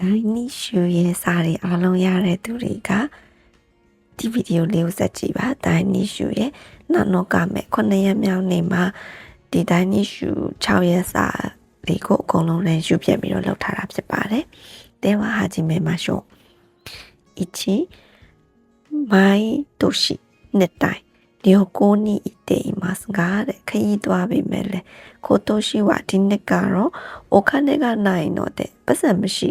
ဒိုင်းနီရှူရဲ့စာတွေအားလုံးရတဲ့သူတွေကဒီဗီဒီယိုလေးကိုဆက်ကြည့်ပါဒိုင်းနီရှူရဲ့နောက်နောက်ကမဲ့9ရက်မြောက်နေ့မှာဒီဒိုင်းနီရှူ6ရက်စာလေးကိုအကုန်လုံးလည်းယူပြပြီးတော့လုပ်ထားတာဖြစ်ပါတယ်။တဲဝါဟာဂျီမဲမှာရှုံ一起毎年熱帯旅行に行っていますがတဲ့ခရီးသွားပြီမဲ့လေ今年はဒီနှစ်ကတော့お金がないのでပတ်စံမရှိ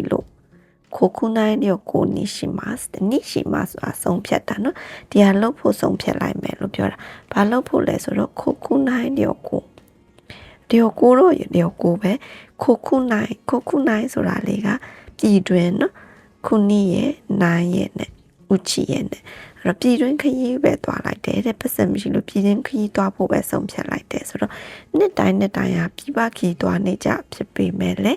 ကိုခုနိုင်ရောကိုနိရှိမတ်နိရှိမတ်ဆိုတာဆုံးဖြတ်တာနော်ဒီဟာလှုပ်ဖို့ဆုံးဖြတ်လိုက်မယ်လို့ပြောတာဘာလှုပ်ဖို့လဲဆိုတော့ကိုခုနိုင်ရောကိုဒီကိုတော့ဒီကိုပဲကိုခုနိုင်ကိုခုနိုင်ဆိုတာလေးကပြည်တွင်နော်ခုနှစ်ရဲ့နိုင်ရဲ့နဲ့ဥချီရဲ့နဲ့ အဲ့တော့ပြည်တွင်းခရီးပဲသွားလိုက်တယ်တဲ့ပတ်စံမရှိလို့ပြည်တွင်းခရီးသွားဖို့ပဲဆုံးဖြတ်လိုက်တယ်ဆိုတော့နှစ်တိုင်းနှစ်တိုင်းဟာပြည်ပခရီးသွားနေကြဖြစ်ပေမဲ့လေ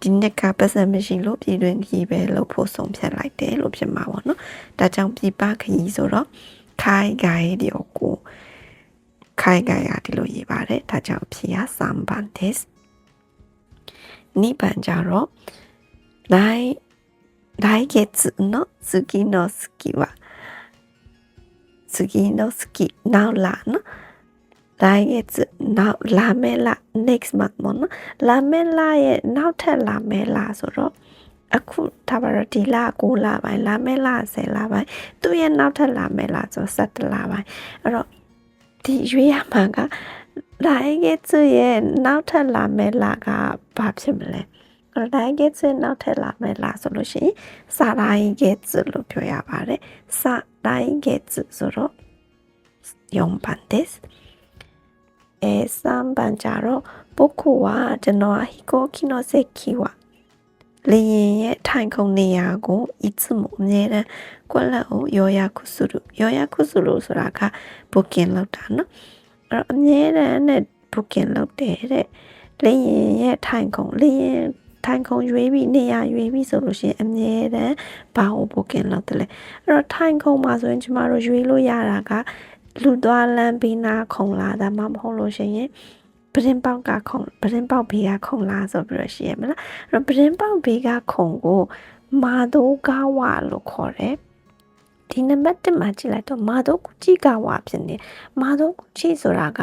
ဒီနှစ်ကပတ်စံမရှိလို့ပြည်တွင်းခရီးပဲလုပ်ဖို့ဆုံးဖြတ်လိုက်တယ်လို့ဖြစ်မှာပေါ့နော်ဒါကြောင့်ပြည်ပခရီးဆိုတော့ခိုင်ဂိုင်းဒီကိုခိုင်ဂိုင်းရဒီလိုရေးပါတယ်ဒါကြောင့်ဖြေရစမ်ဘန်ဒက်နိဗ္ဗာန်ကြတော့来来月の次の月は 次の月now လာနော်来月 now လာမယ်လာ next month မနော်လာမယ်လာရဲ့နောက်ထပ်လာမယ်လာဆိုတော့အခုဒါပါတော့ဒီလ9လပိုင်းလာမယ်လာ10လပိုင်းသူ့ရဲ့နောက်ထပ်လာမယ်လာဆို17လပိုင်းအဲ့တော့ဒီရွေးရမှာကလာရဲ့သူ့ရဲ့နောက်ထပ်လာမယ်လာကဘာဖြစ်မလဲ 来月နောက်ထပ်လာမယ်လားဆိုလို့ရှိရင်စာ来月လို့ပြောရပါတယ်စာ来月ဆိုတော့4番ですえ3番じゃろ僕はကျွန်တော်飛行機の席はလေရင်ရဲ့ထိုင်ခုံနေရာကိုいつもအမြဲတမ်းကွက်လက်ကိုရောရခုစုလို့ရောရခုစုလို့ဆိုတာက booking လုပ်တာเนาะအဲ့တော့အမြဲတမ်းနဲ့ booking လုပ်တယ်တဲ့လေရင်ရဲ့ထိုင်ခုံလေရင် ထိုင်ခုံရွေးပြီးနေရာရွေးပြီးဆိုလို့ရှိရင်အမြဲတမ်းဘာကို booking လုပ်တယ်လဲအဲ့တော့ထိုင်ခုံမှာဆိုရင်ကျမတို့ရွေးလို့ရတာကလူသွားလမ်းပြီးနာခုံလာတာမှမဟုတ်လို့ရှိရင်ပရင်ပေါက်ကခုံပရင်ပေါက်ဘေးကခုံလာဆိုပြီးတော့ရှိရမလားအဲ့တော့ပရင်ပေါက်ဘေးကခုံကိုမာဒိုကာဝါလို့ခေါ်တယ်ဒီနံပါတ်1မှာကြည့်လိုက်တော့မာဒိုကူချီကာဝါဖြစ်နေမာဒိုကူချီဆိုတာက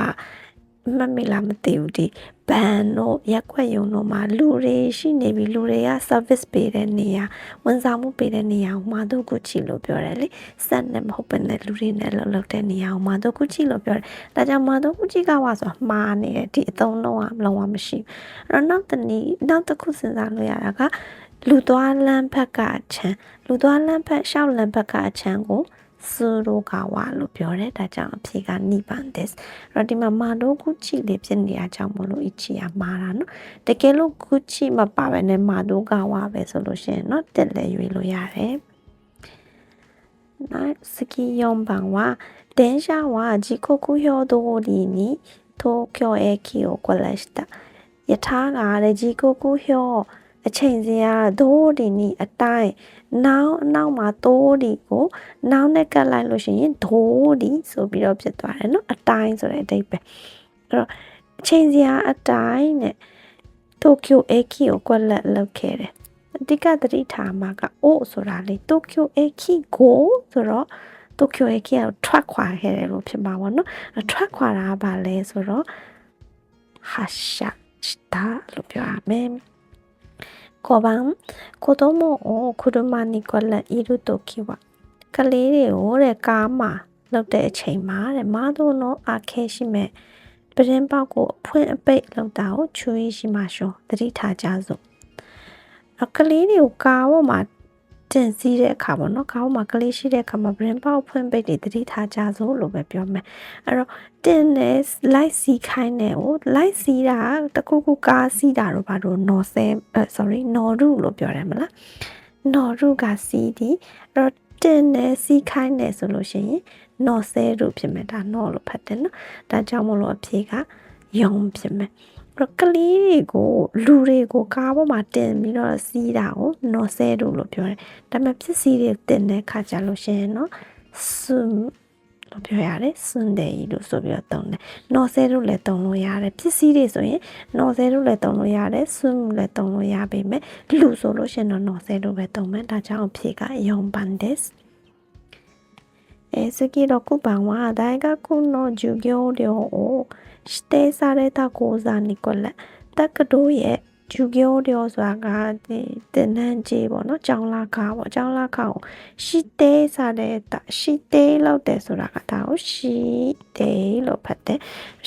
မမေ့လားမသိဘူးဒီ ဘန်တို့ရက်ွက်ယုံတို့မှာလူတွေရှိနေပြီလူတွေက service ပေးတဲ့နေရာဝန်ဆောင်မှုပေးတဲ့နေရာကိုမာတို့ကုချီလို့ပြောတယ်လေစက်နဲ့မဟုတ်ဘဲနဲ့လူတွေနဲ့လှုပ်လှုပ်တဲ့နေရာကိုမာတို့ကုချီလို့ပြောတယ်ဒါကြောင့်မာတို့ကုချီကဝါဆိုမှားနေတယ်ဒီအသုံးလုံးကလုံးဝမရှိဘူးအဲ့တော့နောက်တနည်းနောက်တစ်ခုစဉ်းစားလို့ရတာကလူသွားလမ်းဘက်ကအချမ်းလူသွားလမ်းဘက်ရှောက်လမ်းဘက်ကအချမ်းကို ဆူရိုကာဝါလို့ပြောတယ်ဒါကြောင့်အဖြေကနိဗ္ဗာန်ですအဲ့တော့ဒီမှာမာတို့ကုချိလေးဖြစ်နေတာကြောင့်မလို့အချီကမာတာနော်တကယ်လို့ကုချိမပါပဲနဲ့မာတို့ကာဝါပဲဆိုလို့ရှိရင်နော်တက်လဲရွေလို့ရတယ်那次4番は電車は時刻表通りに東京駅を越えした。やたが時刻表 အချိန်စရာဒိုးဒီနီအတိုင်းနောက်အနောက်မှာတိုးဒီကိုနောက်နဲ့ကပ်လိုက်လို့ရှိရင်ဒိုးဒီဆိုပြီးတော့ဖြစ်သွားတယ်နော်အတိုင်းဆိုတဲ့အဓိပ္ပာယ်အဲ့တော့အချိန်စရာအတိုင်းနဲ့တိုကျိုအေကီကိုကွက်လက်လောက်ခဲ့တယ်အဓိကသတိထားမှာကအိုဆိုတာလေတိုကျိုအေကီကိုဆိုတော့တိုကျိုအေကီကိုထွက်ခွာခဲ့တယ်လို့ဖြစ်မှာပေါ့နော်ထွက်ခွာတာကဘာလဲဆိုတော့ဟာရှာတာလို့ပြောရမယ် 5番子供を車にこれいるときはကလေးတွေကိုတဲ့ကားမှာလောက်တဲ့အချိန်မှာတဲ့မတို့の開け閉めပရင်ပေါက်ကိုအဖွင့်အပိတ်လောက်တာကိုချွေးရှိမှရှောသတိထားကြစို့အကလေးတွေကိုကားပေါ်မှာ တင်စီးတဲ့အခါပေါ့နော်ခေါင်းမှာကလေးရှိတဲ့အခါမှာ brain ပေါက်ဖွင့်ပိတ်တွေတတိထားကြစို့လို့ပဲပြောမယ်အဲ့တော့တင်နေ light စီးခိုင်းနေဟို light စီးတာတခုခုကားစီးတာတော့ဘာလို့ no ဆဲ sorry no ရုလို့ပြောတယ်မလား no ရုကစီးဒီအဲ့တော့တင်နေစီးခိုင်းနေဆိုလို့ရှိရင် no ဆဲရုဖြစ်မယ်ဒါ no လို့ဖတ်တယ်နော်ဒါကြောင့်မလို့အဖြေကယုံဖြစ်မယ် တော့ကလေးတွေကိုလူတွေကိုကားပေါ်မှာတင်ပြီးတော့စီးတာကိုနော်ဆဲတို့လို့ပြောတယ်ဒါပေမဲ့ပစ္စည်းတွေတင်တဲ့ခါကြလို့ရှိရင်နော်ဆူ လို့ပြောရတယ်စွန်တယ်ကြီးလို့ဆိုပြီးတော့သုံးတယ်နော်ဆဲလို့လည်းသုံးလို့ရတယ်ပစ္စည်းတွေဆိုရင်နော်ဆဲလို့လည်းသုံးလို့ရတယ်စွန်လို့လည်းသုံးလို့ရပေမဲ့လူဆိုလို့ရှိရင်တော့နော်ဆဲလို့ပဲသုံးမယ်ဒါကြောင့်အဖြေကယုံပန်ဒက်え次6番は大学の授業料を စတေစားတဲ့တာကိုစားနီကိုလက်တက်ကတိုးရဲ့ဂျူကျော်တော်စွာကတင်နှန်းကြီးပေါ့နော်ကြောင်းလာခါပေါ့ကြောင်းလာခါကိုရှီတဲစားတဲ့တရှီတဲလောက်တယ်ဆိုတာကဒါကိုရှီတဲလို့ဖတ်တယ်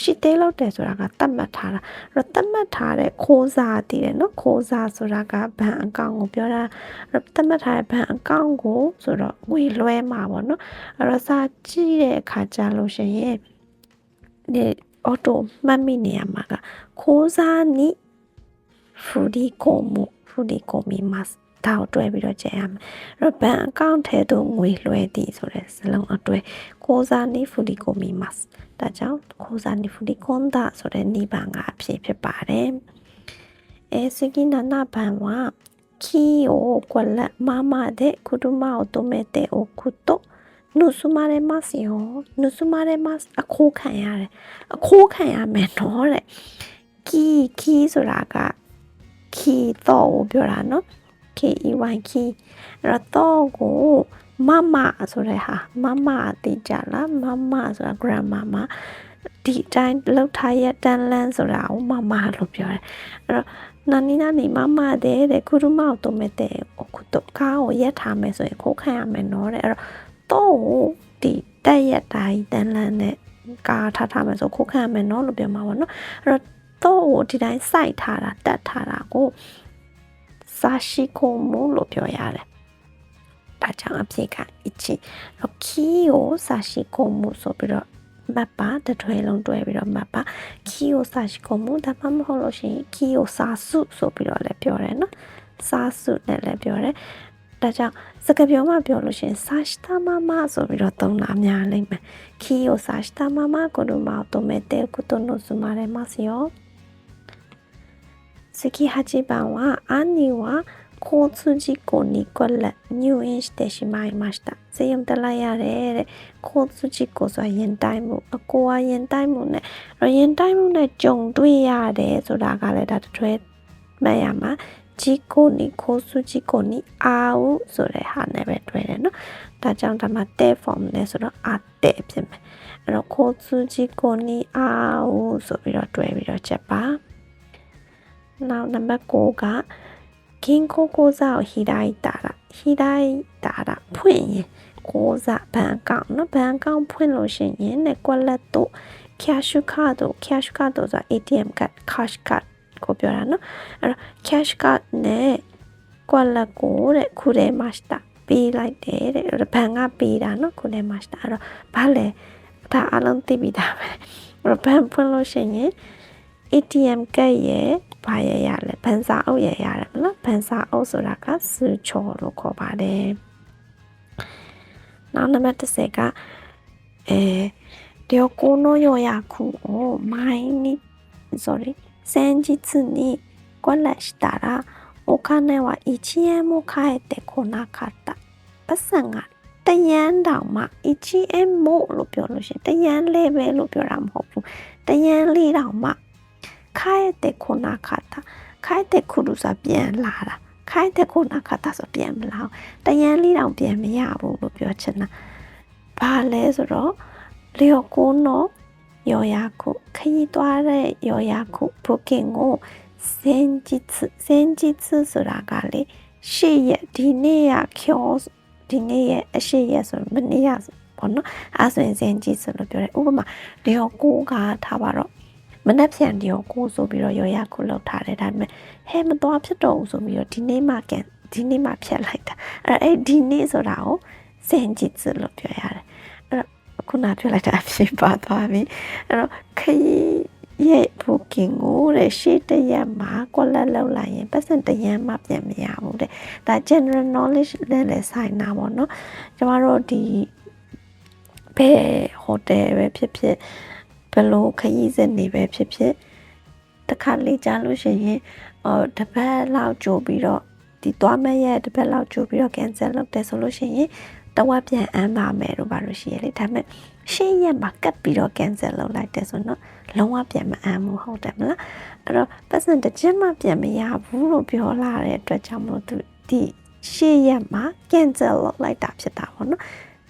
ရှီတဲလောက်တယ်ဆိုတာကတတ်မှတ်ထားတာအဲ့တော့တတ်မှတ်ထားတဲ့ခိုးစားတည်တယ်နော်ခိုးစားဆိုတာကဘဏ်အကောင့်ကိုပြောတာအဲ့တော့တတ်မှတ်ထားတဲ့ဘဏ်အကောင့်ကိုဆိုတော့ငွေလွှဲမှာပေါ့နော်အဲ့တော့စာကြည့်တဲ့အခါကျလို့ရှိရင်ဒီ အော်တိုမှတ်မိနေရမှာကခိုးစားနိဖူဒီကိုမူဖူဒီကိုမီမတ်ဒါကိုတွဲပြီးတော့ကျဲရမယ်။အဲ့တော့ဘဏ်အကောင့်ထဲသို့ငွေလွှဲသည့်ဆိုတဲ့စလုံးအတွဲခိုးစားနိဖူဒီကိုမီမတ်ဒါကြောင့်ခိုးစားနိဖူဒီကွန်ဒါဆိုတဲ့နိဘန်ကအဖြစ်ဖြစ်ပါတယ်။အဲစကိနနာဘန်က ki o kwala mama de kuruma o tomete o kuto နှုတ်ဆူမရဲမစီဟောနှုတ်ဆူမရဲမအခိုးခံရတယ်အခိုးခံရမယ်နော်တဲ့ခီခီဆိုတာကခီတော့ကိုပြောတာနော် K E Y ခီအဲ့တော့ကိုမမဆိုတဲ့ဟာမမအတိကြလားမမဆိုတာ grammar မှာဒီအတိုင်းလောက်ထားရတန်လန်းဆိုတာကိုမမလို့ပြောတယ်အဲ့တော့နာနီနာနီမမတဲ့တဲ့ကုရမောက်တုံးမဲ့တဲ့အခုတော့ကားကိုရက်ထားမယ်ဆိုရင်ခိုးခံရမယ်နော်တဲ့အဲ့တော့ တော့ဒီတက်ရက်တိုင်းတန်လန်းနဲ့ကားထားထားမယ်ဆိုခိုးခံရမယ်နော်လို့ပြောမှာပေါ့နော်အဲ့တော့တော့ဒီတိုင်းစိုက်ထားတာတက်ထားတာကိုစာရှိခုမို့လို့ပြောရတယ်ဒါကြောင့်အဖြစ်ကအချီတော့ခီကိုစာရှိခုမို့ဆိုပြီးတော့မတ်ပါတထွေလုံးတွဲပြီးတော့မတ်ပါခီကိုစာရှိခုမို့ဒါမှမဟုတ်လို့ရှိရင်ခီကိုစာစုဆိုပြီးတော့လည်းပြောတယ်နော်စာစုနဲ့လည်းပြောတယ် ဒါကြောင့်စကားပြောမှပြောလို့ရှိရင်စာရှတာမမဆိုပြီးတော့သုံးတာများလိမ့်မယ်ခီကိုစာရှတာမမကိုတို့မတော့မဲ့တဲ့ကုတုနိုစုမာရဲမစယော次8番は兄は交通事故にこれ入院してしまいました。စေယုံတလိုက်ရတယ်တဲ့交通事故ဆိုတာရင်တိုင်းမှုအကိုကရင်တိုင်းမှုနဲ့ရင်တိုင်းမှုနဲ့ကြုံတွေ့ရတယ်ဆိုတာကလည်းဒါတထွဲမှတ်ရမှာ ဂျီကိုနီခိုဆူဂျီကိုနီအာဟုဆိုတဲ့ဟာနဲ့ပဲတွဲတယ်နော်ဒါကြောင့်ဒါမှတဲ form နဲ့ဆိုတော့အာတဲဖြစ်မယ်အဲ့တော့ခိုဆူဂျီကိုနီအာဟုဆိုပြီးတော့တွဲပြီးတော့ချက်ပါနောက်နံပါတ်9က銀行口座を開いたら開いたらဖွင့်ရင်口座ဘဏ်အကောင့်နော်ဘဏ်အကောင့်ဖွင့်လို့ရှိရင်နဲ့ကွက်လက်တို့ cash card တို့ cash card တို့ဆိုတာ ATM card cash card ကိုပြောတာနော်အဲ့တော့ cash card နဲ့ကွက်လက်ကိုတဲ့ခုထဲမှာしたပေးလိုက်တယ်တဲ့ဘဏ်ကပေးတာနော်ခုထဲမှာしたအဲ့တော့ဘာလဲဒါအလုံးသိပြီးသားပဲအဲ့တော့ဘဏ်ဖွင့်လို့ရှိရင် ATM ကတ်ရဲ့ဘာရရလဲဘန်စာအုပ်ရရတယ်မလားဘန်စာအုပ်ဆိုတာကစူချောလို့ခေါ်ပါတယ်နောက်နံပါတ်30ကအဲ旅行の予約を毎日 sorry 先日にこれしたらお金は1円も返ってこなかったပတ်စံကတရန်တောင်မှ EGM မို့လို့ပြောလို့ရှိရင်တရန်လေးပဲလို့ပြောတာမဟုတ်ဘူးတရန်လေးတောင်မှခိုက်တဲ့ခုနာခတာခိုက်တဲ့ခုလူစားပြန်လာတာခိုက်တဲ့ခုနာခတာဆိုပြန်မလာတရန်လေးတောင်ပြန်မရဘူးလို့ပြောချင်တာဘာလဲဆိုတော့လျော်ကိုနော် ယောယာခုခရီးသွားတဲ့ယောယာခု booking ကိုစင်ဂျစ်စင်ဂျစ်ဆိုတာကလေရှေ့ရက်ဒီနေ့ရကျော်ဒီနေ့ရဲ့အရှိရက်ဆိုမနေ့ရပေါ့နော်အဲဆိုရင်စင်ဂျစ်ဆိုလို့ပြောတယ်ဥပမာလျော်ကိုကထားပါတော့မနှက်ဖြန်ဒီကိုကိုဆိုပြီးတော့ရောရခုလောက်ထားတယ်ဒါပေမဲ့ဟဲမသွားဖြစ်တော့ဘူးဆိုပြီးတော့ဒီနေ့မှကန်ဒီနေ့မှဖြတ်လိုက်တာအဲ့အဲ့ဒီနေ့ဆိုတာကိုစင်ကြည့်စလို့ပြောရတယ်အဲ့တော့ ခုနပြောလိုက်တာအဖြစ်ပါသွားပြီအဲ့တော့ခရီးရဲ့ booking ကိုတဲ့ရှေ့တရက်မှာကွက်လက်လောက်လိုက်ရင်ပတ်စံတရန်မှပြန်မရဘူးတဲ့ဒါ general knowledge နဲ့လည်းဆိုင်တာပေါ့နော်ကျမတို့ဒီဘယ်ဟိုတယ်ပဲဖြစ်ဖြစ်ဘလို့ခရီးစဉ်နေပဲဖြစ်ဖြစ်တခါလေကြားလို့ရှိရင်အော်တပတ်လောက်ကြိုပြီးတော့ဒီသွားမဲ့ရဲ့တပတ်လောက်ကြိုပြီးတော့ cancel လုပ်တယ်ဆိုလို့ရှိရင် တဝက်ပြန်အမ်းပါမယ်လို့ပါလို့ရှိရလေဒါပေမဲ့ ရှေ့ရက်မှာကတ်ပြီးတော့ cancel လုပ်လိုက်တယ်ဆိုတော့လုံးဝပြန်မအမ်းဘူးဟုတ်တယ်မလားအဲ့တော့ပတ်စံတစ်ချက်မှပြန်မရဘူးလို့ပြောလာတဲ့အတွက်ကြောင့်မလို့သူဒီရှေ့ရက်မှာ cancel လုပ်လိုက်တာဖြစ်တာပေါ့နော်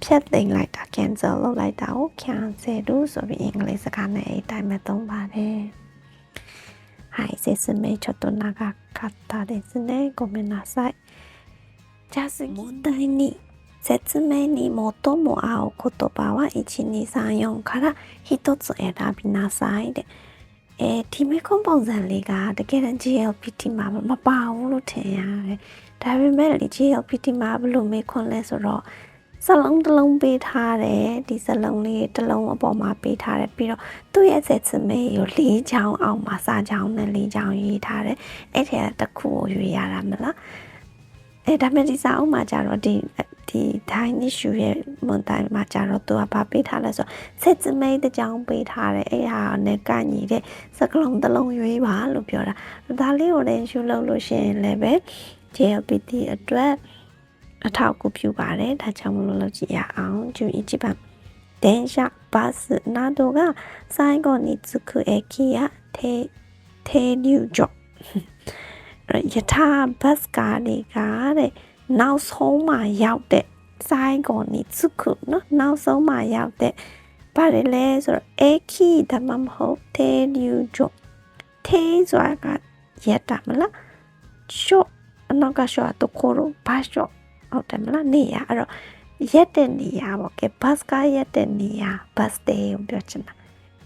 ဖြတ်သိမ်းလိုက်တာ cancel လုပ်လိုက်တာကို cancel လို့ဆိုပြီးအင်္ဂလိပ်စကားနဲ့အဲ့အတိုင်းပဲသုံးပါတယ်はい説明ちょっと長かったですねごめんなさいじゃあ次問題に 説明に最も合う言葉は1234から1つ選びなさいでအဲဒီမေကွန်ပုံစံလေးကတကယ်တမ်း GLPT မှာမပါဘူးလို့ထင်ရတယ်။ဒါပေမဲ့လေ GLPT မှာဘယ်လိုမေခွန်လဲဆိုတော့စလုံးတစ်လုံးပေးထားတယ်ဒီစလုံးလေးတစ်လုံးအပေါ်မှာပေးထားတယ်ပြီးတော့သူ့ရဲ့ဆက်စမဲကို၄ချောင်းအောင်မှာစာချောင်းနဲ့၄ချောင်းရေးထားတယ်အဲ့ထဲကတစ်ခုကိုရွေးရတာမလား အဲဒါမဲ့ဒီစာအုပ်မှာကျတော့ဒီဒီတိုင်းနစ်ရှူရဲ့မွန်တိုင်းမှာကျတော့သူကဘာပေးထားလဲဆိုဆက်စမဲတစ်ချောင်းပေးထားတယ်အဲ့ဟာနဲ့ကညီတဲ့စကလုံးတစ်လုံးရွေးပါလို့ပြောတာဒါလေးကိုလည်းရှူလုပ်လို့ရှိရင်လည်းပဲ JLPT အတွက်အထောက်အကူပြုပါတယ်ဒါကြောင့်မလို့လုပ်ကြည့်ရအောင်注意一番電車バスなどが最後に着く駅や停停留所 ယထာဘတ်ကားတွေကတဲ့နောက်ဆုံးမှရောက်တဲ့ဆိုင်ကိုနီစုခုနော်နောက်ဆုံးမှရောက်တဲ့ဘာလဲလဲဆိုတော့အခီဓမ္မမဟုတ်တေလူဂျိုတေဆိုတာကရတာမလားရှော့အနောက်ကရှော့တော့ခိုးတော့ဘာရှော့ဟုတ်တယ်မလားနေရအဲ့တော့ရက်တဲ့နေရပေါ့ကဲဘတ်ကားရက်တဲ့နေရဘတ်စတေးကိုပြောချင်တာ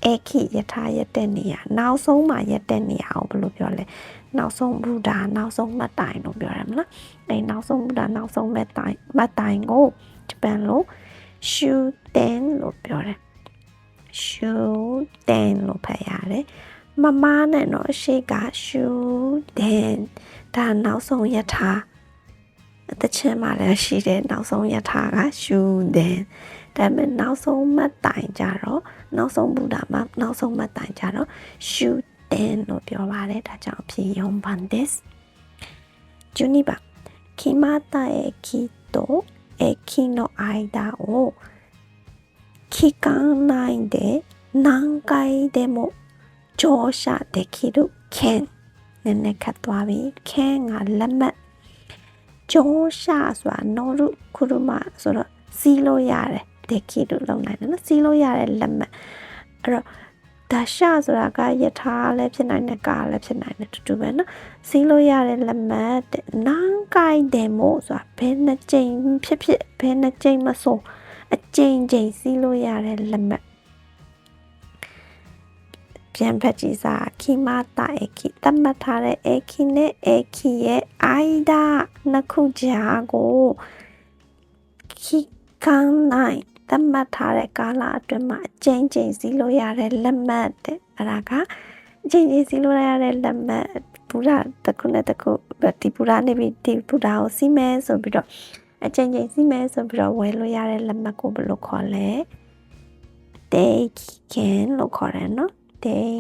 အခီယထာရက်တဲ့နေရနောက်ဆုံးမှရက်တဲ့နေရအောင်ဘယ်လိုပြောလဲ နောက်ဆုံးဘုရားနောက်ဆုံးမတ်တိုင်လို့ပြောရမလားအဲနောက်ဆုံးဘုရားနောက်ဆုံးမတ်တိုင်မတ်တိုင်ကိုဂျပန်လိုရှူတန်လို့ပြောတယ်ရှူတန်လို့ဖတ်ရတယ်မမနဲ့တော့အရှိကရှူတန်ဒါနောက်ဆုံးယထာတချင်မှလည်းရှိတယ်နောက်ဆုံးယထာကရှူတန်ဒါပေမဲ့နောက်ဆုံးမတ်တိုင်ကြတော့နောက်ဆုံးဘုရားမှာနောက်ဆုံးမတ်တိုင်ကြတော့ရှူ တယ်လို့ပြောပါတယ်ဒါကြောင့်ဖြေ4番です12番決まった駅と駅の間を期間内で何回でも乗車できる券နည်းနည်းခတ်သွားပြီခဲကလက်မှတ်乗車ဆိုတာနော်ရုခုရမဆိုတော့စီးလို့ရတယ်ဒက်ခီလို့လုံနိုင်တယ်နော်စီးလို့ရတဲ့လက်မှတ်အဲ့တော့ ဒါရှဆိုတာကယထာလည်းဖြစ်နိုင်တယ်ကာလည်းဖြစ်နိုင်တယ်တူတူပဲနော်စီးလို့ရတဲ့လက်မှတ်နန်းကိုင်းတယ်မို့ဆိုတာဘယ်နှကြိမ်ဖြစ်ဖြစ်ဘယ်နှကြိမ်မဆိုအကြိမ်ကြိမ်စီးလို့ရတဲ့လက်မှတ်ပြန်ဖတ်ကြည့်စားခီမာတာအခီတတ်မှတ်ထားတဲ့အခီနဲ့အခီရဲ့အိုင်ဒါနှစ်ခုကြားကိုခီကန်နိုင် သတ်မှတ်ထားတဲ့ကာလအတွင်းမှာအကျဉ်းချင်းစီလို့ရတဲ့လက်မှတ်တဲ့အဲ့ဒါကအကျဉ်းချင်းစီလို့ရတဲ့လက်မှတ်ဘူရာတခုနဲ့တခုဒီဘူရာနေပြီးဒီဘူရာကိုစီးမဲဆိုပြီးတော့အကျဉ်းချင်းစီးမဲဆိုပြီးတော့ဝယ်လို့ရတဲ့လက်မှတ်ကိုဘယ်လိုခေါ်လဲ they can လို့ခေါ်တယ်နော် they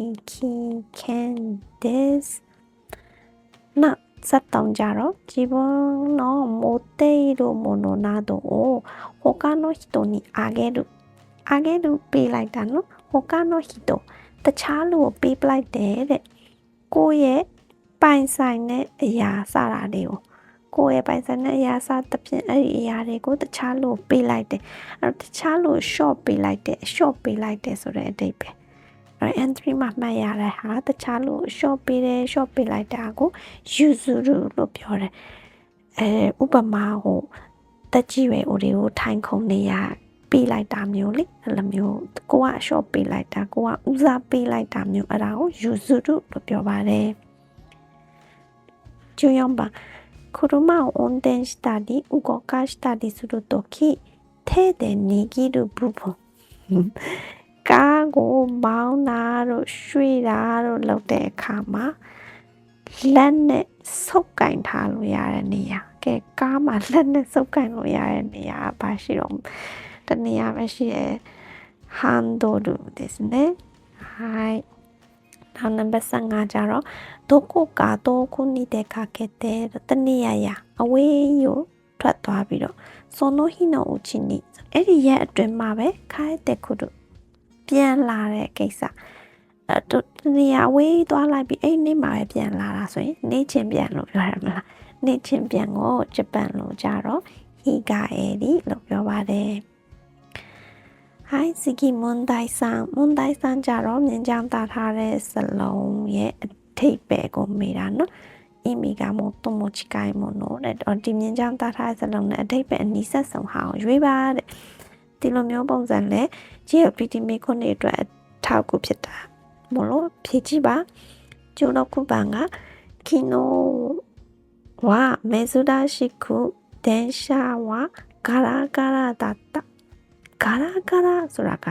can this နောက် 샀던자로 지분의 모테이로 모노나도 호가노 히토니 아게루 아게루 빼라이다노 호가노 히토 တခြားလူကိုပေးပလိုက်တယ်တဲ့ကိုယ့်ရဲ့ပိုင်ဆိုင်တဲ့အရာစတာတွေကိုကိုယ့်ရဲ့ပိုင်ဆိုင်တဲ့အရာစသဖြင့်အဲ့ဒီအရာတွေကိုတခြားလူကိုပေးလိုက်တယ်အဲ့တော့တခြားလူ short ပေးလိုက်တယ် short ပေးလိုက်တယ်ဆိုတဲ့အဓိပ္ပာယ် အဲ့ entry မှာမှတ်ရတဲ့ဟာတခြားလို့ short ပေးတယ် short ပေးလိုက်တာကို yuzuru လို့ပြောတယ်အဲဥပမာဟိုတက်ကြီးရွယ်ဦးတွေကိုထိုင်ခုံနေရပေးလိုက်တာမျိုးလေအဲ့လိုမျိုးကိုက short ပေးလိုက်တာကိုကဦးစားပေးလိုက်တာမျိုးအဲ့ဒါကို yuzuru လို့ပြောပါတယ်14番車を運転したり動かしたりするとき手で握る部分 ကားကိုမောင်းတာတို့ရွှေ့တာတို့လုပ်တဲ့အခါမှာလက်နဲ့ဆုပ်ကင်ထားလို့ရတဲ့နေရာကဲကားမှာလက်နဲ့ဆုပ်ကင်လို့ရတဲ့နေရာဘာရှိတော့တနေရာပဲရှိရဲ့ handle ですねはいနောက်နံပါတ်5ကြတော့どこか遠くに出かけてတနေရာရာအဝေးကို ထွက်သွားပြီးတော့ဆိုနိုဟီနိုဦးချီနီအဲ့ဒီရက်အတွင်းမှာပဲခိုင်တက်ခုတို့ ပြန်လာတဲ့ကိစ္စအဲတနေရာဝေးသွားလိုက်ပြီးအဲ့နေ့မှာပဲပြန်လာတာဆိုရင်နေ့ချင်းပြန်လို့ပြောရမလားနေ့ချင်းပြန်ကိုဂျပန်လို့ကြတော့ဟီဂါအေဒီလို့ပြောပါတယ် Hi Siki Mondai san Mondai san ကြတော့မြင်ကြောင်တာထားတဲ့စလုံးရဲ့အထိပ်ပဲကိုမေးတာနော်အိမီကမို့တုံမချိကိုင်မို့နော်တဲ့ဒီမြင်ကြောင်တာထားတဲ့စလုံးနဲ့အထိပ်ပဲအနီးဆက်ဆုံးဟာကိုရွေးပါတဲ့ ဒီလိုမျိုးပုံစံလဲ GLPT မေခွန်းတွေအတွက်အထောက်အကူဖြစ်တာမလို့ဖြည့်ကြည့်ပါကျိုးတော့ခုပန်က昨日は珍しく電車はガラガラだったガラガラဆိုတာက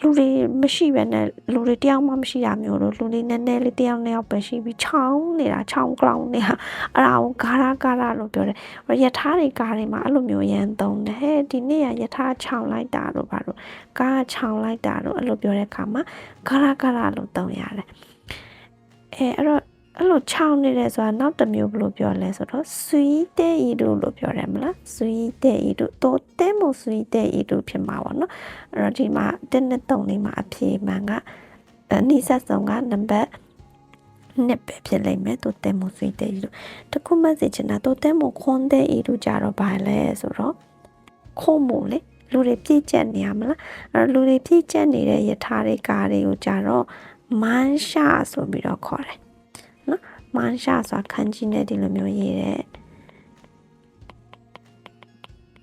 လေလူတွေမရှိပဲနဲ့လူတွေတယောက်မှမရှိတာမျိုးလို့လူတွေနည်းနည်းလေးတယောက်နဲ့ယောက်ပဲရှိပြီးချောင်းနေတာချောင်းကလောင်နေတာအဲ့ဒါကိုဂါရဂါရလို့ပြောတယ်ရထားတွေကားတွေမှာအဲ့လိုမျိုးရန်သုံးတယ်ဟဲ့ဒီနေ့ကရထားချောင်းလိုက်တာလို့ပါလို့ကားချောင်းလိုက်တာလို့အဲ့လိုပြောတဲ့အခါမှာဂါရဂါရလို့သုံးရတယ်အဲအဲ့တော့ အဲ့လိုချောင်းနေတယ်ဆိုတာနောက်တစ်မျိုးဘယ်လိုပြောလဲဆိုတော့ sweet ဤတို့လို့ပြောတယ်မလား sweet ဤတို့တိုးတဲမို့ sweet ဤတို့ဖြစ်မှာပေါ့နော်အဲ့တော့ဒီမှာတစ်နှစ်သုံးလေးမှာအဖြေမှန်ကအနိစ္စဆုံးကနံပါတ်နှစ်ပဲဖြစ်လိမ့်မယ်တိုးတဲမို့ sweet ဤတို့တခုမှစီချင်တာတိုးတဲမို့ခွန်တဲ့ဤတို့ကြတော့ဘာလဲဆိုတော့ခုံးမို့လေလူတွေပြည့်ကျက်နေရမလားအဲ့လူတွေပြည့်ကျက်နေတဲ့ယထာတွေကားတွေကိုကြတော့မန်းရှာဆိုပြီးတော့ခေါ်တယ်နော် မှန်းရှာစွာခန်းကြီးနဲ့ဒီလိုမျိုးရေးတယ်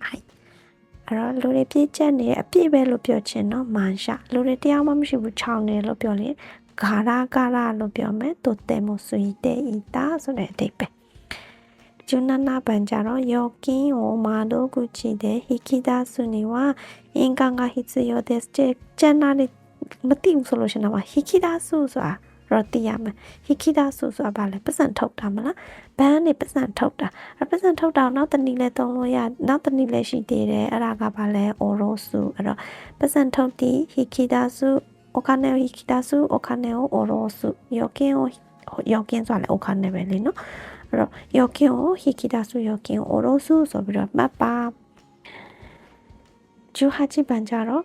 အဲ့တော့လူတွေပြည့်ကျက်နေတဲ့အပြည့်ပဲလို့ပြောချင်တော့မန်ရှာလူတွေတရားမှမရှိဘူးခြောင်နေလို့ပြောရင်ဂါရဂါရလို့ပြောမယ်တိုတဲမှုဆွေတဲ့ဤတာဆိုတဲ့အဓိပ္ပာယ်ဂျွန်းနာနာပန်ကြတော့ယောကင်းဟိုမာတို့ကုချီတဲ့ဟိခိတာဆုနေဝအင်ကန်ကဟိစယောတဲ့စတဲ့ကျန်နာနေမသိဘူးဆိုလို့ရှင်တော့ဟိခိတာဆုဆိုတာ တော့သိရမယ်ဟီခိဒါဆိုဆိုတာဘာလဲပတ်စံထုတ်တာမလားဘန်းနေပတ်စံထုတ်တာအဲ့ပတ်စံထုတ်တာနောက်တနည်းလဲသုံးလို့ရနောက်တနည်းလဲရှိသေးတယ်အဲ့ဒါကဘာလဲအိုရိုစုအဲ့တော့ပတ်စံထုတ်တီဟီခိဒါစုお金を引き出すお金を下ろす預金を預金ဆိုတာလေお金ပဲလေနော်အဲ့တော့預金を引き出す預金を下ろすဆိုပြီးတော့မှတ်ပါ18番ကြတော့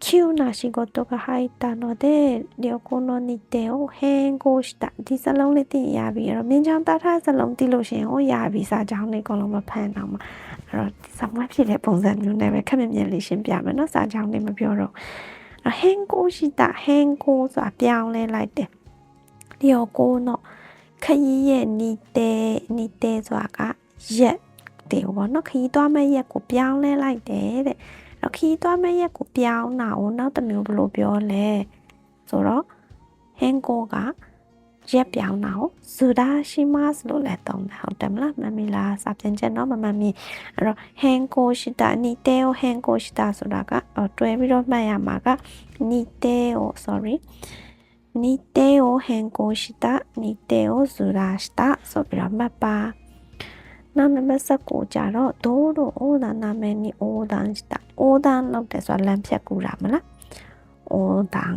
急な仕事が入ったので旅行の日程を変更したဒီစလုံးလေးတင်ရပြီအဲ့တော့မြင်းချောင်းတာထားစလုံးတိလို့ရှင်ဟိုရပြီစာကြောင်းလေးအကုန်လုံးမဖန်တော့မှာအဲ့တော့စမွေးဖြစ်တဲ့ပုံစံမျိုးနဲ့ပဲခက်မြင်မြင်လေးရှင်းပြမယ်နော်စာကြောင်းလေးမပြောတော့ဟန်ကိုရှိတာဟန်ကိုဆိုတာပြောင်းလဲလိုက်တယ်လျော်ကိုတော့ခရီးရဲ့နီတဲနီတဲဆိုတာကရက်တယ်ဘောနော်ခရီးသွားမဲ့ရက်ကိုပြောင်းလဲလိုက်တယ်တဲ့ ခီးသွားမဲ့ရက်ကိုပြောင်းတာကိုနောက်တစ်မျိုးဘယ်လိုပြောလဲဆိုတော့ဟင်ကိုကရက်ပြောင်းတာကိုဇူဒါရှိမတ်လို့လည်းသုံးတယ်ဟုတ်တယ်မလားမမီလာစာပြန်ချက်တော့မမမီအဲ့တော့ဟင်ကိုရှိတာနီတဲကိုဟင်ကိုရှိတာဆိုတာကတွဲပြီးတော့မှတ်ရမှာကနီတဲကို sorry နီတဲကိုဟင်ကိုရှိတာနီတဲကိုဇူဒါရှိတာဆိုပြီးတော့မှတ်ပါ နောက်နံပါတ်19ကြတော့ဒိုးတို့အိုးဒါနာမည်နီအိုးဒန်したအိုးဒန်လောက်တယ်ဆိုတာလမ်းဖြတ်ကူတာမလားအိုးဒန်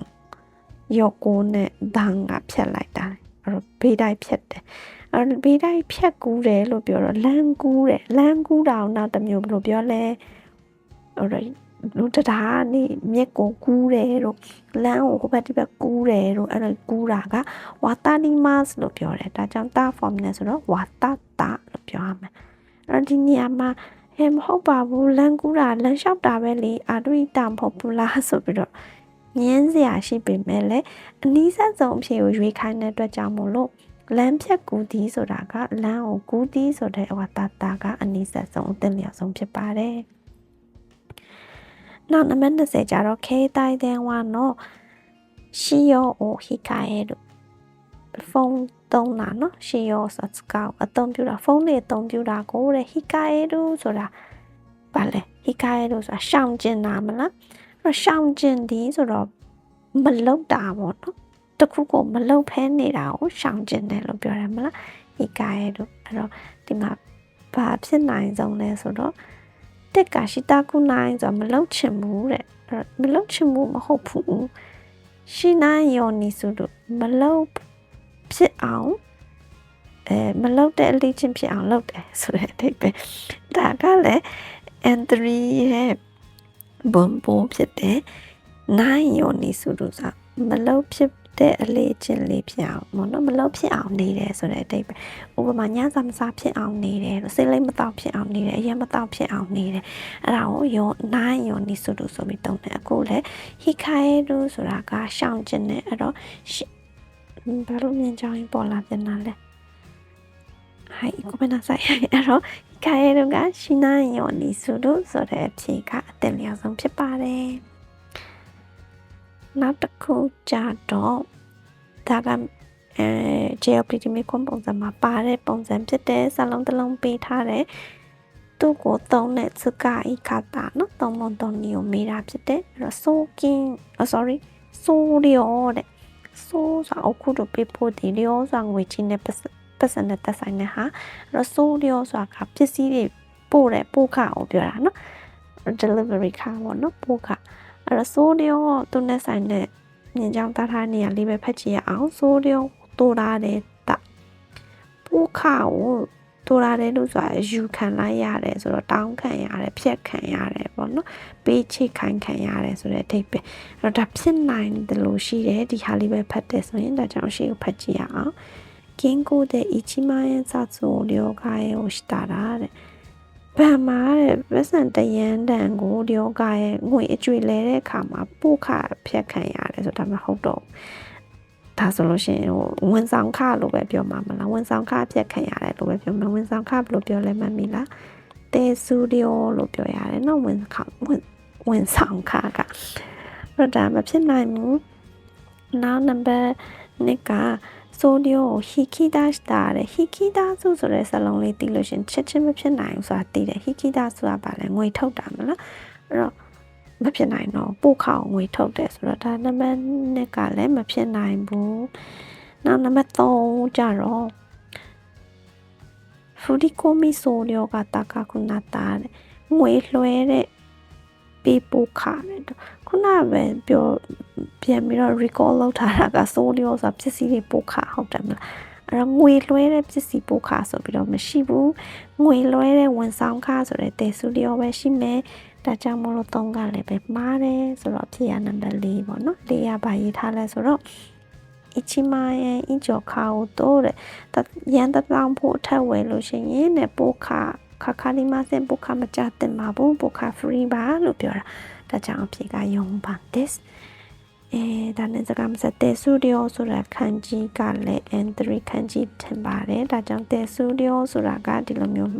ယောကိုနဲ့ဒန်ကဖြတ်လိုက်တာအဲ့တော့ဘေးတိုက်ဖြတ်တယ်အဲ့ဘေးတိုက်ဖြတ်ကူးတယ်လို့ပြောတော့လမ်းကူးတယ်လမ်းကူးတာနောက်တစ်မျိုးဘယ်လိုပြောလဲအဲ့တော့လူတရားနေမြက်ကိုကူးတယ်တို့လမ်းကိုဟိုဘက်ဒီဘက်ကူးတယ်တို့အဲ့လိုကူးတာကဝါတာနီမတ်လို့ပြောတယ်ဒါကြောင့်တာ form နဲ့ဆိုတော့ဝါတာတာလို့ ပြောရမယ်အဲ့ဒီနေရာမှာဟဲ့မဟုတ်ပါဘူးလမ်းကူးတာလမ်းလျှောက်တာပဲလေအာဒွိတာမဟုတ်ဘူးလားဆိုပြီးတော့ငင်းစရာရှိပေမဲ့လည်းအနည်းဆက်ဆုံးအဖြေကိုရွေးခိုင်းတဲ့အတွက်ကြောင့်မို့လို့လမ်းဖြတ်ကူးသည်ဆိုတာကလမ်းကိုကူးသည်ဆိုတဲ့ဝါတာတာကအနည်းဆက်ဆုံးအသင့်လျော်ဆုံးဖြစ်ပါတယ်နောက်နံပါတ်20ကျတော့ခေတိုင်တဲ့ဝါနော်ရှီယောအိုဟီကာယေတို့ ဖုန်းသုံးတာနော်ရှီယောဆိုစကောက်အသုံးပြုတာဖုန်းနဲ့အသုံးပြုတာကိုတဲ့ဟီကာယေတို့ဆိုတာဘာလဲဟီကာယေတို့ဆိုတာရှောင်းကျင်တာမလားအဲ့ရှောင်းကျင်ဒီဆိုတော့မလုတ်တာပေါ့နော်တခုကိုမလုတ်ဖဲနေတာကိုရှောင်းကျင်တယ်လို့ပြောရမလားဟီကာယေတို့အဲ့တော့ဒီမှာဘာဖြစ်နိုင်ဆုံးလဲဆိုတော့တက်ကရှိတာကုနိုင်ဆိုမလုတ်ချင်ဘူးတဲ့မလုတ်ချင်ဘူးမဟုတ်ဘူးရှိနိုင်ယောနီဆိုတော့မလုတ် ဖြစ်အောင်အဲမလောက်တဲ့အလေးချင်းဖြစ်အောင်လုပ်တယ်ဆိုတဲ့အထိပ္ပယ်ဒါကလည်း N3 ရဲ့ဘုံဘိုးဖြစ်တယ်နိုင်ယောနီစုလို့ဆိုမလောက်ဖြစ်တဲ့အလေးချင်းလေးဖြစ်အောင်မနော်မလောက်ဖြစ်အောင်နေတယ်ဆိုတဲ့အတိတ်ပဲဥပမာညစာမစားဖြစ်အောင်နေတယ်စိတ်လေးမတောက်ဖြစ်အောင်နေတယ်အရင်မတောက်ဖြစ်အောင်နေတယ်အဲ့ဒါကိုယောနိုင်ယောနီစုလို့ဆိုပြီးတုံးတယ်အခုလေဟီခိုင်ဒူဆိုတာကရှောင်းခြင်းနဲ့အဲ့တော့ ဘာလို့မြင်ကြောင်းပေါ်လာပြန်တာလဲဟိုင်ごめんなさいအဲ့တော့ခိုင်ဒူကရှင်းနိုင်ယောနီစုလို့ဆိုတဲ့အဖြေကအတင်လျောက်ဆုံးဖြစ်ပါတယ်နောက်တစ်ခုကြတော့ဒါကအဲ GLPT မြေခွန်ပုံစံမှာပါတဲ့ပုံစံဖြစ်တဲ့စလုံးတစ်လုံးပေးထားတဲ့သူ့ကိုသုံးတဲ့စကားဤခတာနော်သုံးမသုံးနီကိုမေးတာဖြစ်တဲ့အဲ့တော့ဆိုကင်း sorry ဆိုလျောတဲ့ ဆိုဆိုအခုတို့ပေးဖို့ဒီလျောဆိုငွေချင်းနဲ့ပတ်စံနဲ့တက်ဆိုင်တဲ့ဟာအဲ့တော့ဆိုလျောဆိုတာကပစ္စည်းတွေပို့တဲ့ပို့ခအောင်ပြောတာနော် delivery ခါပေါ့နော်ပို့ခအဲ့တော့ဆိုလျောသူနဲ့ဆိုင်တဲ့မြင်ကြောင်းတားထားနေရလေးပဲဖတ်ကြည့်ရအောင်ဆိုလျောတိုးလာတဲ့တပို့ခကို တိုးလာတယ်လို့ဆိုတာယူခံလိုက်ရတယ်ဆိုတော့တောင်းခံရတယ်ဖြက်ခံရတယ်ပေါ့နော်ပေးချိတ်ခိုင်းခံရတယ်ဆိုတဲ့အထိပ္ပယ်အဲ့တော့ဒါဖြစ်နိုင်တယ်လို့ရှိတယ်ဒီဟာလေးပဲဖတ်တယ်ဆိုရင်ဒါကြောင့်ရှေ့ကိုဖတ်ကြည့်ရအောင်銀行で1万円札を了解をしたらတဲ့ဗန်မာတဲ့ပတ်စံတရန်တန်ကိုလျောကရဲ့ငွေအကျွေလဲတဲ့အခါမှာပို့ခဖြတ်ခံရတယ်ဆိုတော့မဟုတ်တော့ ဒါဆိုလို့ရှိရင်ဟိုဝန်ဆောင်ခလို့ပဲပြောမှာမလားဝန်ဆောင်ခဖြတ်ခံရတယ်လို့ပဲပြောမှာဝန်ဆောင်ခဘယ်လိုပြောလဲမှတ်မိလားတဲဆူဒီယိုလို့ပြောရတယ်နော်ဝန်ခဝန်ဝန်ဆောင်ခကအဲ့ဒါမဖြစ်နိုင်ဘူးနောက်နံပါတ်2ကဆိုဒီယိုဟီကီဒါစတာတဲ့ဟီကီဒါဆိုဆိုတဲ့စလုံးလေးသိလို့ရှင်ချက်ချင်းမဖြစ်နိုင်ဘူးဆိုတာသိတယ်ဟီကီဒါဆိုတာဗာလဲငွေထုတ်တာမလားအဲ့တော့ မဖြစ်နိုင်တော့ပို့ခေါငွေထုတ်တယ်ဆိုတော့ဒါနံပါတ်1ကလည်းမဖြစ်နိုင်ဘူးနောက်နံပါတ်3ကြတော့ဖူဒီကိုမီဆိုလျောကတာကာကုနာတာတဲ့ငွေလွှဲတဲ့ပေးပို့ခတယ်ခုနကပဲပြောပြန်ပြီးတော့ recall လုပ်ထားတာကဆိုလျောဆိုတာပစ္စည်းတွေပို့ခဟုတ်တယ်မလားအဲ့တော့ငွေလွှဲတဲ့ပစ္စည်းပို့ခဆိုပြီးတော့မရှိဘူးငွေလွှဲတဲ့ဝန်ဆောင်ခဆိုတဲ့တေဆူလျောပဲရှိမယ် ဒါကြောင့်မလို့3ကလည်းပဲမှားတယ်ဆိုတော့ဖြစ်ရနံပါတ်4ပေါ့နော်4ရပါရေးထားလဲဆိုတော့ ichimayen injo kao to တဲ့ရန်တောင်ဖို့ထပ်ဝယ်လို့ရှိရင်တဲ့ပိုခခခလီမစင်ပိုခမကြတင်ပါဘူးပိုခ free ပါလို့ပြောတာဒါကြောင့်အဖြစ်ကယုံပါ this အဲဒါနဲ့စကားမစတဲ့ဆူဒီယိုဆိုတာခန်းကြီးကလည်း N3 ခန်းကြီးထင်ပါတယ်ဒါကြောင့်တဲ့ဆူဒီယိုဆိုတာကဒီလိုမျိုး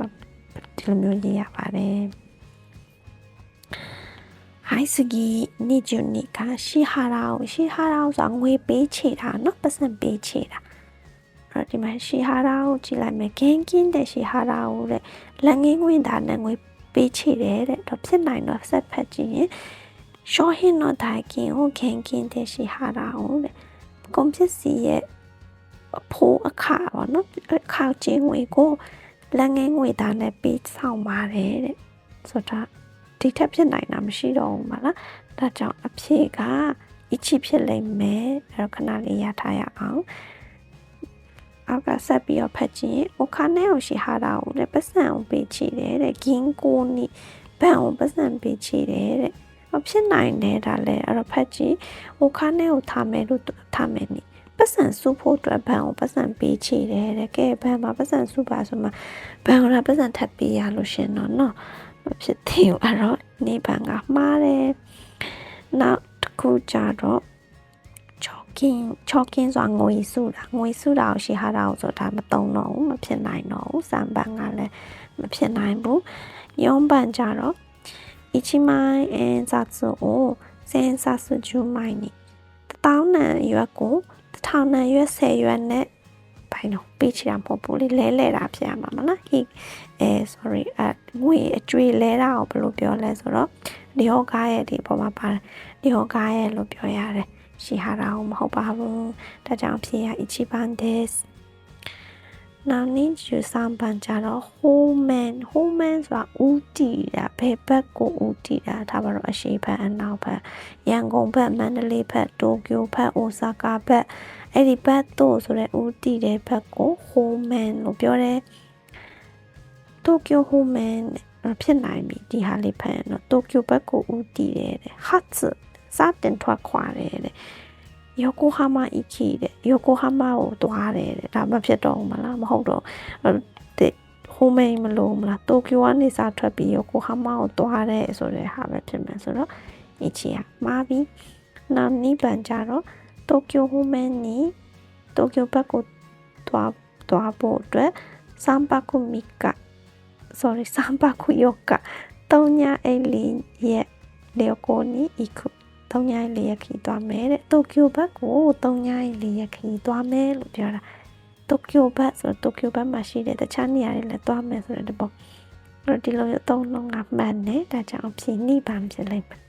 ဒီလိုမျိုးရေးရပါတယ် ဟိုင်းစကီနေဂျူနီကရှီဟာရာကိုရှီဟာရာကိုဆိုငွေပေးချေတာနော်ပတ်စံပေးချေတာအဲ့တော့ဒီမှာရှီဟာရာကိုကြည့်လိုက်မယ်ဂင်ကင်းတဲ့ရှီဟာရာကိုတဲ့လက်ငင်းဝင်တာနဲ့ငွေပေးချေတယ်တဲ့တော့ဖြစ်နိုင်တော့ဆက်ဖက်ကြည့်ရင်ရှောဟင်းတော့ဒါကင်ကိုဂင်ကင်းတဲ့ရှီဟာရာကိုတဲ့ကွန်ပျက်စီရဲ့အဖိုးအခါပေါ့နော်အခါချင်းငွေကိုလက်ငင်းငွေသားနဲ့ပေးဆောင်ပါတယ်တဲ့ဆိုတော့ ဒီထက်ဖြစ်နိုင်တာမရှိတော့ဘူးမလားဒါကြောင့်အဖြစ်ကအချစ်ဖြစ်လိမ့်မယ်အဲ့တော့ခဏလေးရထားရအောင်အောက်ကဆက်ပြီးတော့ဖတ်ကြည့်ရင်အခါနဲ့အောင်ရှိဟာတာကိုလည်းပတ်စံအောင်ပေးချီတယ်တဲ့ဂင်းကိုနိဗန်အောင်ပတ်စံပေးချီတယ်တဲ့မဖြစ်နိုင်တယ်ဒါလည်းအဲ့တော့ဖတ်ကြည့်အခါနဲ့ကိုထားမယ်လို့ထားမယ်နိပတ်စံစုဖို့အတွက်ဘန်ကိုပတ်စံပေးချီတယ်တဲ့ကဲဘန်မှာပတ်စံစုပါဆိုမှဘန်ကပတ်စံထပ်ပေးရလို့ရှင်တော့နော် မဖြစ်သေးဘူးအဲ့တော့နေပန်ကမှားတယ်နောက်တစ်ခုကြတော့ choking choking ဆိုတာငွေစုတာငွေစုတာကိုရှေ့ဟာတာကိုဆိုတာမတုံတော့ဘူးမဖြစ်နိုင်တော့ဘူးစံပန်ကလည်းမဖြစ်နိုင်ဘူးညုံပန်ကြတော့ ichimai and satsu o sen satsu ju mai ni 1000နံရွက်ကို1000နံရွက်10ရွက်နဲ့ ခိုင်းတော့ပေးချင်တာမဟုတ်ဘူးလေလဲလဲတာဖြစ်ရမှာမလား he အဲ sorry အငွေအကျွေးလဲတာကိုဘယ်လိုပြောလဲဆိုတော့ဒီဟောကားရဲ့ဒီပေါ်မှာပါတယ်ဒီဟောကားရဲ့လို့ပြောရတယ်ရှီဟာတာကိုမဟုတ်ပါဘူးဒါကြောင့်ဖြစ်ရ ichiban des နောက်နေ့ယူဆောင်ပန်ကြတော့ homeman homeman ဆိုတာဦးတည်တာဘယ်ဘက်ကိုဦးတည်တာဒါပါတော့အရှိဘက်အနောက်ဘက်ရန်ကုန်ဘက်မန္တလေးဘက်တိုကျိုဘက်အိုဆာကာဘက် အဲ့ဒီဘတ်တို့ဆိုတဲ့ဦးတည်တဲ့ဘတ်ကို homan လို့ပြောတယ်တိုကျို homan ဖြစ်နိုင်ပြီဒီဟာလေးဖတ်ရင်တော့တိုကျိုဘတ်ကိုဦးတည်တယ်တဲ့ hats စတင်ထွက်ခွာတယ်တဲ့ယိုကိုဟာမာအီခီတဲ့ယိုကိုဟာမာကိုသွားတယ်တဲ့ဒါမှဖြစ်တော့မလားမဟုတ်တော့တဲ့ဟိုမိန်မလို့မလားတိုကျိုကနေစထွက်ပြီးယိုကိုဟာမာကိုသွားတယ်ဆိုတဲ့ဟာပဲဖြစ်မယ်ဆိုတော့အီချီယာမာဘီနောက်နိဗ္ဗာန်ကြတော့ တိုကျိုဟိုမန်နီတိုကျိုဘက်ကိုသွားသွားဖို့အတွက်စမ်ပါကူမီကာ sorry စမ်ပါကူယောကာတောင်းညာအိလီရဲ့လေကိုနီဤခုတောင်းညာလေးရခီသွားမယ်တဲ့တိုကျိုဘက်ကိုတောင်းညာလေးရခီသွားမယ်လို့ပြောတာတိုကျိုဘက်ဆိုတိုကျိုဘက်မှာရှိတဲ့တခြားနေရာတွေလည်းသွားမယ်ဆိုတဲ့ပုံတော့ဒီလိုမျိုးသုံးလုံးကမှန်တယ်ဒါကြောင့်ဖြစ်နိဗ္ဗာန်ဖြစ်လိမ့်မယ်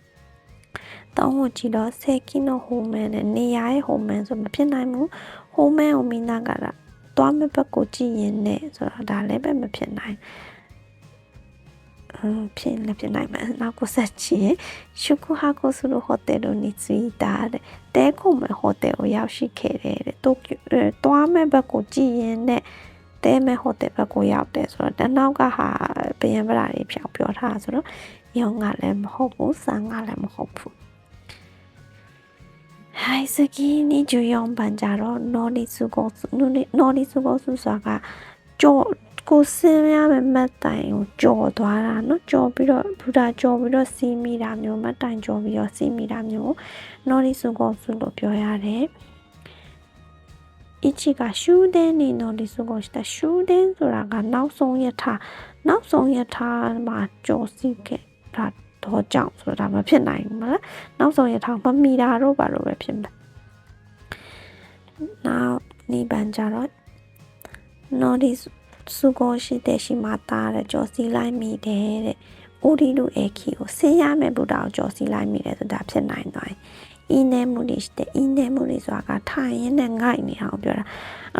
တောင်းဖို့ကြည့်တော့ဆယ်ကီနိုဟိုမန်နဲ့နေရာရဲ့ဟိုမန်ဆိုမဖြစ်နိုင်ဘူးဟိုမန်ကိုမိနာကတာသွားမဲ့ဘက်ကိုကြည့်ရင်နဲ့ဆိုတော့ဒါလည်းပဲမဖြစ်နိုင်ဖြစ်လည်းဖြစ်နိုင်မယ်နောက်ကိုဆက်ချင်ရှုခုဟာကိုဆူလိုဟိုတယ်တို့နေツイတာတဲ့တဲခုမဲ့ဟိုတယ်ကိုရောက်ရှိခဲ့တယ်တဲ့တိုကျိုသွားမဲ့ဘက်ကိုကြည့်ရင်နဲ့တဲမဲ့ဟိုတယ်ဘက်ကိုရောက်တယ်ဆိုတော့တနောက်ကဟာဘယံပရာတွေဖြောက်ပြောထားဆိုတော့ ရုံကလည်းမဟုတ်ဘူးဆန်ကလည်းမဟုတ်ဘူးဟိုင်စကီနီဂျူယောင်ပန်ကြတော့နော်နီစုကိုနော်နီစုကိုစုစာကကြော့ကိုစင်းရမယ်မတ်တိုင်ကိုကြော်သွားတာเนาะကြော်ပြီးတော့ဘူတာကြော်ပြီးတော့စီးမိတာမျိုးမတ်တိုင်ကြော်ပြီးတော့စီးမိတာမျိုးနော်နီစုကိုစုလို့ပြောရတယ်အချီကရှူဒင်းနေနော်ဒီဆိုကိုစတရှူဒင်းဆိုတာကနောက်ဆုံးယထာနောက်ဆုံးယထာမှာကြော်စီခဲ့ တာတော့ကြောင့်ဆိုတာမဖြစ်နိုင်ဘူးမလားနောက်ဆုံးရထားမမီတာတော့ဘာလို့ပဲဖြစ်မယ်နောက်နိဗ္ဗာန်ကြတော့နော်ဒီစုကိုရှိတဲ့ရှိမှတားတဲ့ကြော်စီလိုက်မိတယ်တဲ့အိုဒီလူအခီကိုဆင်းရမယ်ဘုရားကိုကြော်စီလိုက်မိတယ်ဆိုတာဖြစ်နိုင်သွားတယ်အင်းနဲ့မှုတွေရှိတယ်အင်းနဲ့မှုတွေဆိုတာကထိုင်ရင်းနဲ့ငိုက်နေအောင်ပြောတာ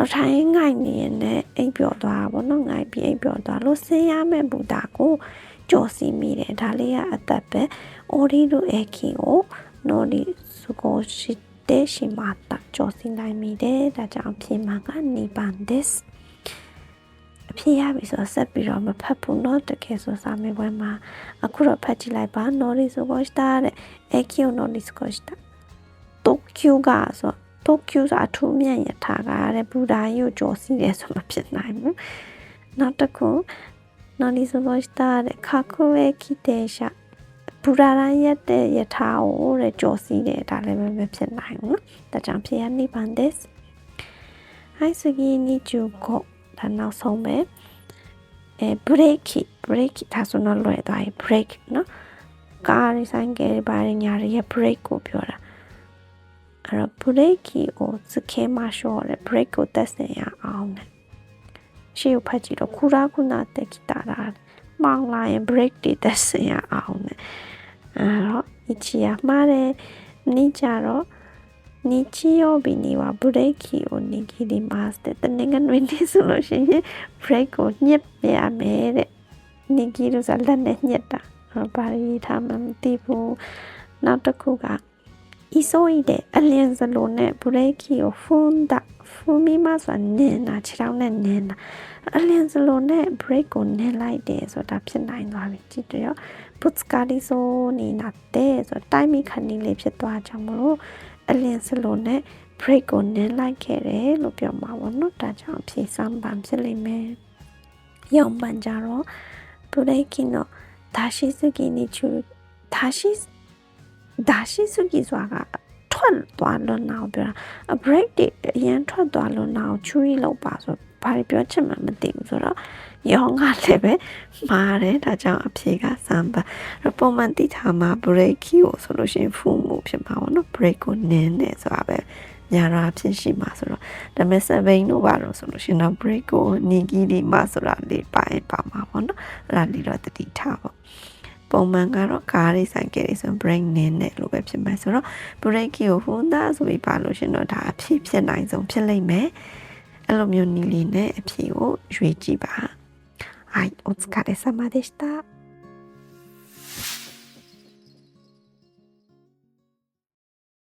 အထိုင်ရင်းငိုက်နေရင်လည်းအိပ်ပျော်သွားတာပေါ့နော်ငိုက်ပြီးအိပ်ပျော်သွားလို့ဆင်းရမယ်ဘုရားကို ကြော်စီမိတယ်ဒါလေးကအသက်ပဲအိုဒီလူအခီကိုနော်ဒီစုကိုရှိတဲ့ရှိမှတာကြော်စီလိုက်မိတယ်ဒါကြောင့်ပြင်မှာကနေပန်ဒစ်အဖြစ်ရပြီဆိုတော့ဆက်ပြီးတော့မဖတ်ဘူးเนาะတကယ်ဆိုစာမေးပွဲမှာအခုတော့ဖတ်ကြည့်လိုက်ပါနော်ရီဆိုကိုစတာတဲ့အဲကီယိုနော်ရီဆိုကိုစတာတိုကျိုကဆိုတိုကျိုဆိုအထူးမြတ်ရထားကတဲ့ဘူဒါကြီးကိုကြော်စီတယ်ဆိုမဖြစ်နိုင်ဘူးနောက်တစ်ခု 놀이스러시다 카쿠에 기대샤 불안한 옛때 옛타오를 조시네 다른 몇 편나요 다장 피안니 반데스 하이스기 니주고 단나 소매 에 브레이키 브레이키 다소널로 해도 아이 브레이크 너ကားရိုင်းကယ်ပါရညာရဲ့ break ကိုပြောတာအဲ့တော့ break ကိုစခဲမှာ short ရ break ကိုတက်စင်ရအောင်နဲ့ ရှေ့ကိုဖတ်ကြည့်တော့ခူရာခုနာတက်ဂီတာတာမောင်လာရင် break တွေတက်ဆင်ရအောင်နဲ့အဲ့တော့အချီယာမှားတယ်နိကြတော့နိချီယောဘီနီဝဘရိတ်ကီကိုနိကီဒီမတ်တဲ့တနင်္ဂနွေနေ့ဆိုလို့ရှိရင် break ကိုညစ်ပြရမယ်တဲ့နိကီတို့ဆိုလက်နဲ့ညစ်တာဘာလို့ထားမှမသိဘူးနောက်တစ်ခုက 急いでအလင်းစလုံးနဲ့ブレーキを踏んだ踏みますはနင်းတာခြေထောက်နဲ့နင်းတာအလင်းစလုံးနဲ့ break ကိုနင်းလိုက်တယ်ဆိုတာဖြစ်နိုင်သွားပြီကြည့်တော့ぶつかりそうになってဆိုတိုင်းမိခဏလေးဖြစ်သွားကြမလို့အလင်းစလုံးနဲ့ break ကိုနင်းလိုက်ခဲ့တယ်လို့ပြောမှာပေါ့နော်ဒါကြောင့်ဖြေစမ်းပန်ဖြစ်လိမ့်မယ်။ရောင်ပန်ကြတော့ブレーキの出しすぎに ဒါရှိစုကီဆိုတာကထွက်သွားလွန်လာအောင်ပြောတာ a break တွေအရင်ထွက်သွားလွန်လာအောင်ချူရီလောက်ပါဆိုဘာပြောချင်မှမသိဘူးဆိုတော့ရောင်းကလည်းပဲမာတယ်ဒါကြောင့်အဖြေကစမ်းပါရပုံမှန်တိထားမှာ break key ကိုဆိုလို့ရှိရင်ဖုန်းမှုဖြစ်မှာပေါ့နော် break ကိုနင်းတယ်ဆိုတာပဲညာရာဖြစ်ရှိမှာဆိုတော့ဒါပေမဲ့စပိန်တို့ဘာလို့ဆိုလို့ရှိရင်တော့ break ကိုနီကီဒီမှာဆိုတာလေးပိုင်းပါမှာပေါ့နော်အဲ့ဒါလေးတော့တတိထားပါ ပုံမှန်ကတော့ကားလေးဆိုင်ကယ်လေးဆို break နင်းတယ်လို့ပဲဖြစ်မှာဆိုတော့ break ကိုဟိုသားဆိုပြီးပါလို့ရှင်တော့ဒါအဖြစ်ဖြစ်နိုင်ဆုံးဖြစ်လိမ့်မယ်အဲ့လိုမျိုးနီလေးနဲ့အဖြစ်ကိုရွေးကြည့်ပါはいお疲れ様でした